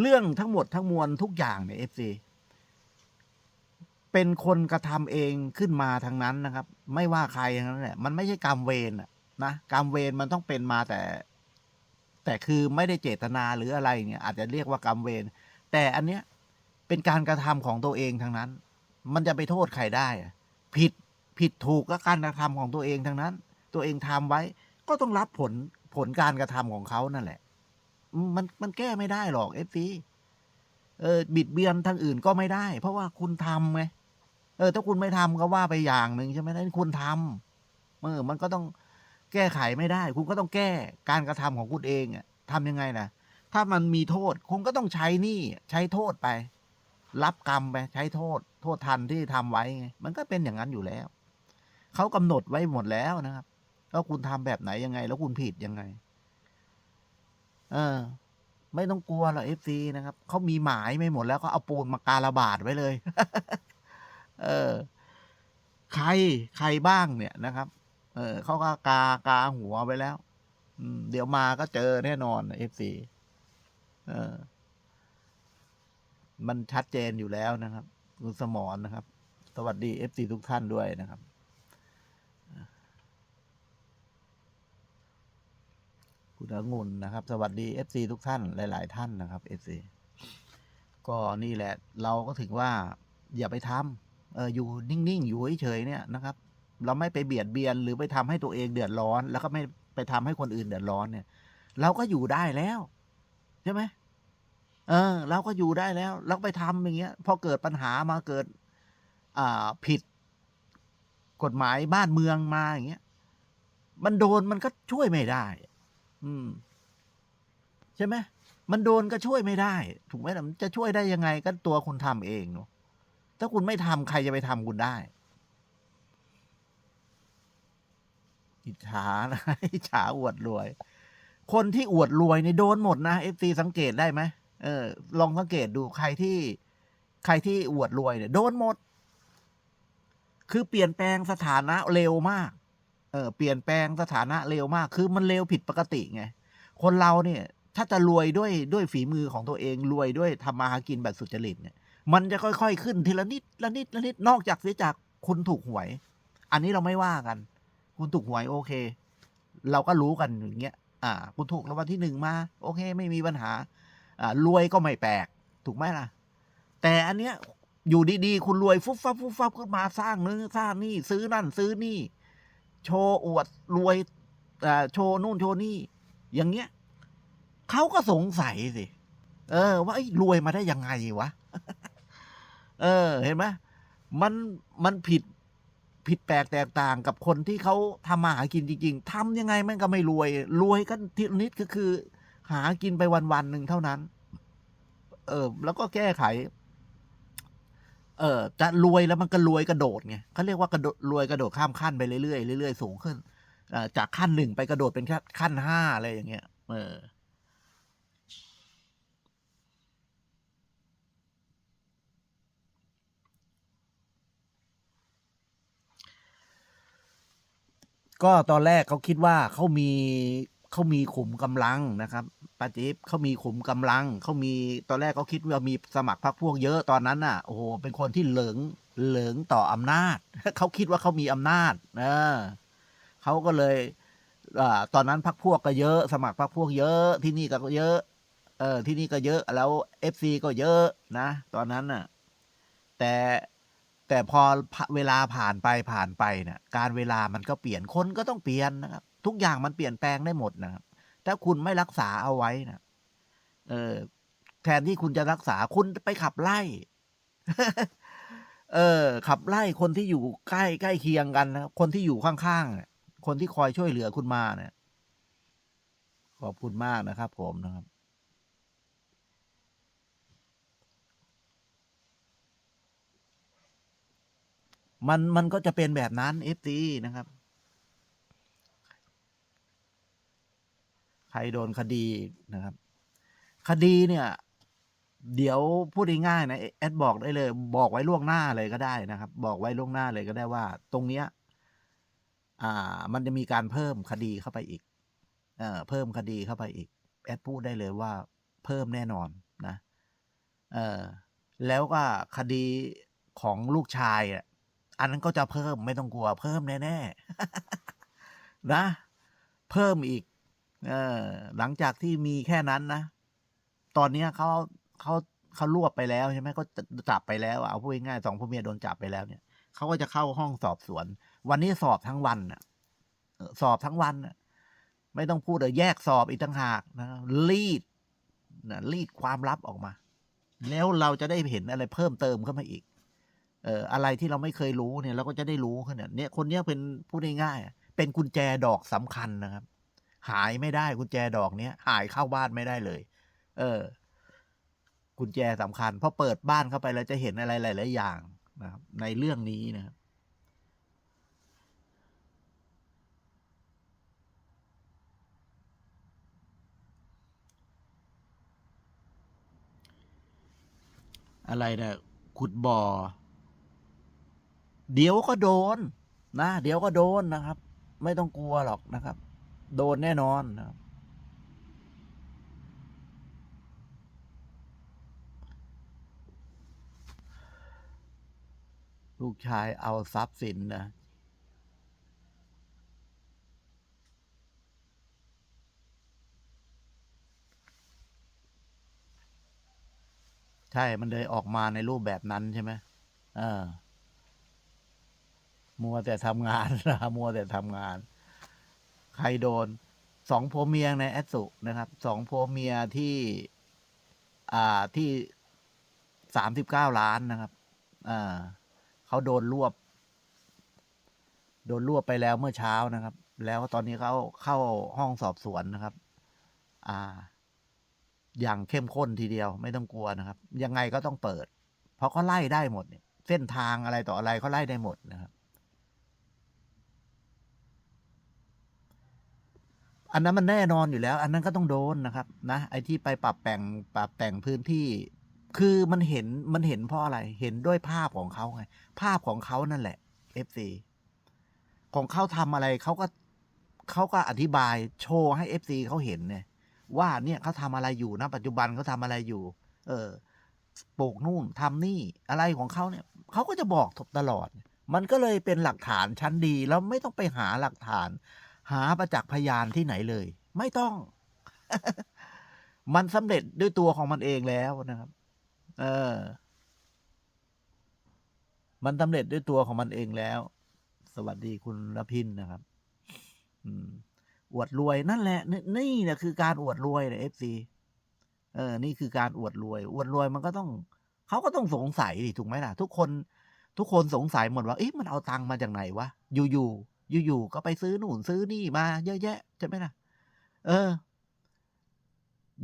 เรื่องทั้งหมดทั้งมวลทุกอย่างเนี่ยเอฟซีเป็นคนกระทำเองขึ้นมาทางนั้นนะครับ ไม่ว่าใครทั้งนั้นแหละมันไม่ใช่กรรมเวรนะกรรมเวรมันต้องเป็นมาแต่ แต่คือไม่ได้เจตนาหรืออะไรเนี่ยอาจจะเรียกว่ากรรมเวรแต่อันเนี้ยเป็นการกระทำของตัวเองทางนั้น มันจะไปโทษใครได้ผิดผิดถูกก็การกระทำของตัวเองทางนั้น ตัวเองทำไว้ก็ต้องรับผลผลการกระทำของเขานั่นแหละ มันมันแก้ไม่ได้หรอกเอฟซีเออบิดเบียนทางอื่นก็ไม่ได้ เพราะว่าคุณทำไงเออ ถ้าคุณไม่ทำก็ว่าไปอย่างหนึ่งใช่ไหมนั่นคุณทำเออมันก็ต้องแก้ไขไม่ได้ คุณก็ต้องแก้การกระทำของคุณเองอะทำยังไงนะถ้ามันมีโทษ คุณก็ต้องใช้หนี่ใช้โทษไป รับกรรมไปใช้โทษ โทษทันที่ทำไว้ไงมันก็เป็นอย่างนั้นอยู่แล้วเขากำหนดไว้หมดแล้วนะครับว่าคุณทำแบบไหนยังไง แล้วคุณผิดยังไง เออ ไม่ต้องกลัวหรอกเอฟซีนะครับเขามีหมายไม่หมดแล้วก็เอาปูนมาการระบาดไว้เลย เออ ใครใครบ้างเนี่ยนะครับ เออเขาก็กากาหัวไว้แล้วอืมเดี๋ยวมาก็เจอแน่นอนเอฟซีเออ มันชัดเจนอยู่แล้วนะครับคุณสมรนะครับ สวัสดีเอฟซีทุกท่านด้วยนะครับ คุณองุ่นนะครับ สวัสดี FC ทุกท่านหลาย ๆ ท่านนะครับ FC ก็นี่แหละ เราก็ถึงว่า อย่าไปทำเอออยู่นิ่ง ๆ อยู่เฉยๆเนี่ยนะครับ เราไม่ไปเบียดเบียนหรือไปทำให้ตัวเองเดือดร้อน แล้วก็ไม่ไปทำให้คนอื่นเดือดร้อนเนี่ย เราก็อยู่ได้แล้วใช่ไหมเออ เราก็อยู่ได้แล้วเราไปทำอย่างเงี้ย พอเกิดปัญหามาเกิด อ่าผิด กฎหมายบ้านเมืองมาอย่างเงี้ยมันโดนมันก็ช่วยไม่ได้ อืม ใช่ไหมมันโดนก็ช่วยไม่ได้ ถูกไหมล่ะมันจะช่วยได้ยังไงก็ตัวคุณทำเองเนาะถ้าคุณไม่ทำใครจะไปทำคุณได้อิจฉานะอิจฉาอวดรวย คนที่อวดรวยเนี่ยโดนหมดนะเอฟซีสังเกตได้ไหมเออ ลองสังเกตดูใครที่ ใครที่อวดรวยเนี่ย โดนหมด คือเปลี่ยนแปลงสถานะเร็วมาก เออเปลี่ยนแปลงสถานะเร็วมาก คือมันเร็วผิดปกติไง คนเราเนี่ย ถ้าจะรวยด้วยด้วยฝีมือของตัวเองรวยด้วยทำมาหากินแบบสุจริตเนี่ย มันจะค่อยๆขึ้นทีละนิดละนิดละนิดนอกจากเสียจากคุณถูกหวย อันนี้เราไม่ว่ากัน คุณถูกหวยโอเค เราก็รู้กันอย่างเงี้ย อ่า คุณถูกรางวัลที่หนึ่งมา โอเค ไม่มีปัญหา อ่ารวยก็ไม่แปลก ถูกไหมล่ะ แต่อันเนี้ยอยู่ดีๆ คุณรวยฟุบฟับฟุบฟับขึ้นมาสร้างนึงสร้างนี่ซื้อนั่นซื้อนี่ โชว์อวดรวยอ่โชว์นู่นโชว์นี่ อย่างเงี้ยเขาก็สงสัยสิ เออ ว่าไอ้รวยมาได้ยังไงวะ เออ เห็นไหมมันมันผิดผิดแปลกแตกต่างกับคนที่เขาทำมาหากินจริง ๆทำยังไงมันก็ไม่รวย รวยก็ทีนิดก็คือ หากินไปวันๆหนึ่งเท่านั้น เออ แล้วก็แก้ไข เออจะรวยแล้วมันก็รวยกระโดดไงเขาเรียกว่ากระโดดรวยกระโดดข้ามขั้นไปเรื่อยๆเรื่อยๆสูงขึ้นอจากขั้นหนึ่งไปกระโดดเป็นขั้นห้าอะไรอย่างเงี้ย เออ ก็ตอนแรกเขาคิดว่าเขามี เขามีขุมกำลังนะครับปาจิบเขามีขุมกำลังเขามีตอนแรกเขาคิดว่ามีสมัครพรรคพวกเยอะตอนนั้นน่ะโอ้โหเป็นคนที่เหลิงเหลิงต่ออำนาจเขาคิดว่าเขามีอำนาจเออเขาก็เลยอตอนนั้นพรรคพวกก็เยอะ สมัครพรรคพวกเยอะที่นี่ก็เยอะ เออที่นี่ก็เยอะแล้วเอฟซีก็เยอะนะ ตอนนั้นน่ะ แต่แต่พอเวลาผ่านไปผ่านไปเนี่ยการเวลามันก็เปลี่ยนคนก็ต้องเปลี่ยนนะครับ ทุกอย่างมันเปลี่ยนแปลงได้หมดนะครับ ถ้าคุณไม่รักษาเอาไว้นะเออ แทนที่คุณจะรักษาคุณไปขับไล่ เออ ขับไล่คนที่อยู่ใกล้ใกล้เคียงกันนะคนที่อยู่ข้างๆคนที่คอยช่วยเหลือคุณมาเนี่ยขอบคุณมากนะครับ ผมนะครับมันมันก็จะเป็นแบบนั้นเอฟซีนะครับ ใครโดนคดีนะครับ คดีเนี่ย เดี๋ยวพูดง่ายๆนะแอดบอกได้เลย บอกไว้ล่วงหน้าเลยก็ได้นะครับ บอกไว้ล่วงหน้าเลยก็ได้ว่า ตรงเนี้ยอ่า มันจะมีการเพิ่มคดีเข้าไปอีกเอ่อเพิ่มคดีเข้าไปอีกแอดพูดได้เลยว่าเพิ่มแน่นอนนะเออแล้วก็คดีของลูกชายอะอันนั้นก็จะเพิ่มไม่ต้องกลัวเพิ่มแน่ๆนะ เพิ่มอีก หลังจากที่มีแค่นั้นนะ ตอนนี้เขาเขาเขารวบไปแล้วใช่ไหมก็จับไปแล้วเอาพูดง่ายๆสองพ่อเมียโดนจับไปแล้วเนี่ยเขาก็จะเข้าห้องสอบสวน วันนี้สอบทั้งวันสอบทั้งวันไม่ต้องพูดเลยแยกสอบอีกต่างหากนะรีดนะรีดความลับออกมา แล้วเราจะได้เห็นอะไรเพิ่มเติมเข้ามาอีก เอ่ออะไรที่เราไม่เคยรู้เนี่ย เราก็จะได้รู้ขึ้นเนี่ยคนเนี้ยเป็นพูดง่ายๆเป็นกุญแจดอกสำคัญนะครับ หายไม่ได้กุญแจดอกเนี้ยหายเข้าบ้านไม่ได้เลย เออ กุญแจสำคัญพอเปิดบ้านเข้าไปแล้วจะเห็นอะไรหลายๆอย่างนะครับ ในเรื่องนี้นะครับอะไรนี่ยขุดบ่อ เดี๋ยวก็โดน นะ เดี๋ยวก็โดนนะครับ ไม่ต้องกลัวหรอกนะครับ โดนแน่นอนนะครับลูกชายเอาทรัพย์สินนะใช่ มันเลยออกมาในรูปแบบนั้นใช่ไหมเออมัวแต่ทำงานนะมัวแต่ทำงาน ใครโดนสองผัวเมียในแอสุนะครับสองผัวเมียที่อ่าที่สามสิบเก้าล้านนะครับอ่าเขาโดนรวบ โดนรวบไปแล้วเมื่อเช้านะครับ แล้วตอนนี้เขาเข้าห้องสอบสวนนะครับ อ่า อย่างเข้มข้นทีเดียวไม่ต้องกลัวนะครับ ยังไงก็ต้องเปิด เพราะเขาไล่ได้หมดเนี่ยเส้นทางอะไรต่ออะไรเขาไล่ได้หมดนะครับ อันนั้นมันแน่นอนอยู่แล้ว อันนั้นก็ต้องโดนนะครับ นะ ไอ้ที่ไปปรับแต่งปรับแต่งพื้นที่ คือมันเห็นมันเห็นเพราะอะไร เห็นด้วยภาพของเขาไง ภาพของเขานั่นแหละ FC ของเขาทำอะไรเขาก็เขาก็อธิบายโชว์ให้ FC เขาเห็นเนี่ยว่าเนี่ยเขาทำอะไรอยู่นะปัจจุบันเขาทำอะไรอยู่ เออปลูกนู่นทำนี่อะไรของเขาเนี่ยเขาก็จะบอกตลอด มันก็เลยเป็นหลักฐานชั้นดีแล้วไม่ต้องไปหาหลักฐาน หาประจักษ์พยานที่ไหนเลย ไม่ต้อง มันสำเร็จด้วยตัวของมันเองแล้วนะครับ เออ มันสำเร็จด้วยตัวของมันเองแล้ว สวัสดีคุณรพินนะครับ อืม อวดรวยนั่นแหละ นี่นะคือการอวดรวยนะเอฟซีเออ นี่คือการอวดรวย อวดรวยมันก็ต้องเขาก็ต้องสงสัยดิถูกไหมล่ะ ทุกคน ทุกคนสงสัยหมดว่าเอ๊ะมันเอาตังค์มาจากไหนวะอยู่ๆ อยู่ๆก็ไปซื้อหนุนซื้อนี่มาเยอะแยะใช่ไหมล่ะ เออ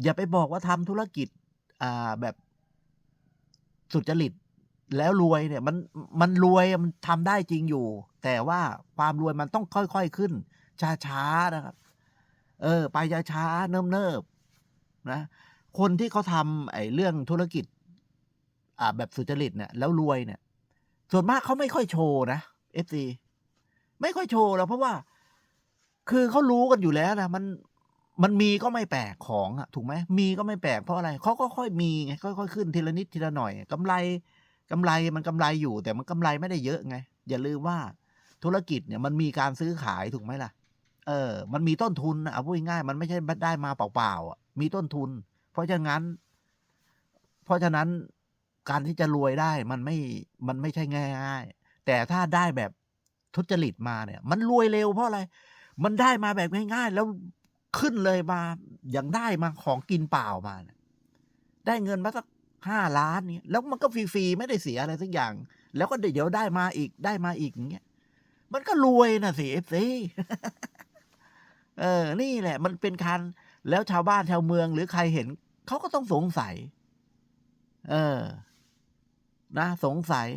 อย่าไปบอกว่าทำธุรกิจ อ่าแบบสุจริตแล้วรวยเนี่ย มันมันรวยมันทำได้จริงอยู่ แต่ว่าความรวยมันต้องค่อยๆขึ้น ช้าๆนะครับ เออ ไปช้าๆเนิบๆนะ คนที่เขาทำไอ้เรื่องธุรกิจ อ่าแบบสุจริตเนี่ยแล้วรวยเนี่ย ส่วนมากเขาไม่ค่อยโชว์นะเอฟซี ไม่ค่อยโชว์แล้วเพราะว่า คือเขารู้กันอยู่แล้วนะมันมันมีก็ไม่แปลกของอะถูกไหมมีก็ไม่แปลกเพราะอะไรเขาก็ค่อยมีไงค่อยๆขึ้นทีละนิดทีละหน่อยกำไรกำไรมันกำไรอยู่ แต่มันกำไรไม่ได้เยอะไง อย่าลืมว่าธุรกิจเนี่ยมันมีการซื้อขายถูกไหมล่ะ เออ มันมีต้นทุนนะเอาพูดง่ายมันไม่ใช่ได้มาเปล่าๆอะมีต้นทุน เพราะฉะนั้น เพราะฉะนั้นการที่จะรวยได้มันไม่มันไม่ใช่ง่ายๆแต่ถ้าได้แบบ ทุจริตมาเนี่ย มันรวยเร็วเพราะอะไร มันได้มาแบบง่ายๆ แล้วขึ้นเลยมาอย่างได้มาของกินเปล่ามาได้เงินมาสักห้าล้านเนี่ยแล้วมันก็ฟรีๆไม่ได้เสียอะไรสักอย่าง แล้วก็เดี๋ยวได้มาอีกได้มาอีกอย่างเงี้ยมันก็รวยนะสิเอฟซีเออ นี่แหละ มันเป็นการแล้วชาวบ้านชาวเมืองหรือใครเห็นเขาก็ต้องสงสัย เออ นะ สงสัย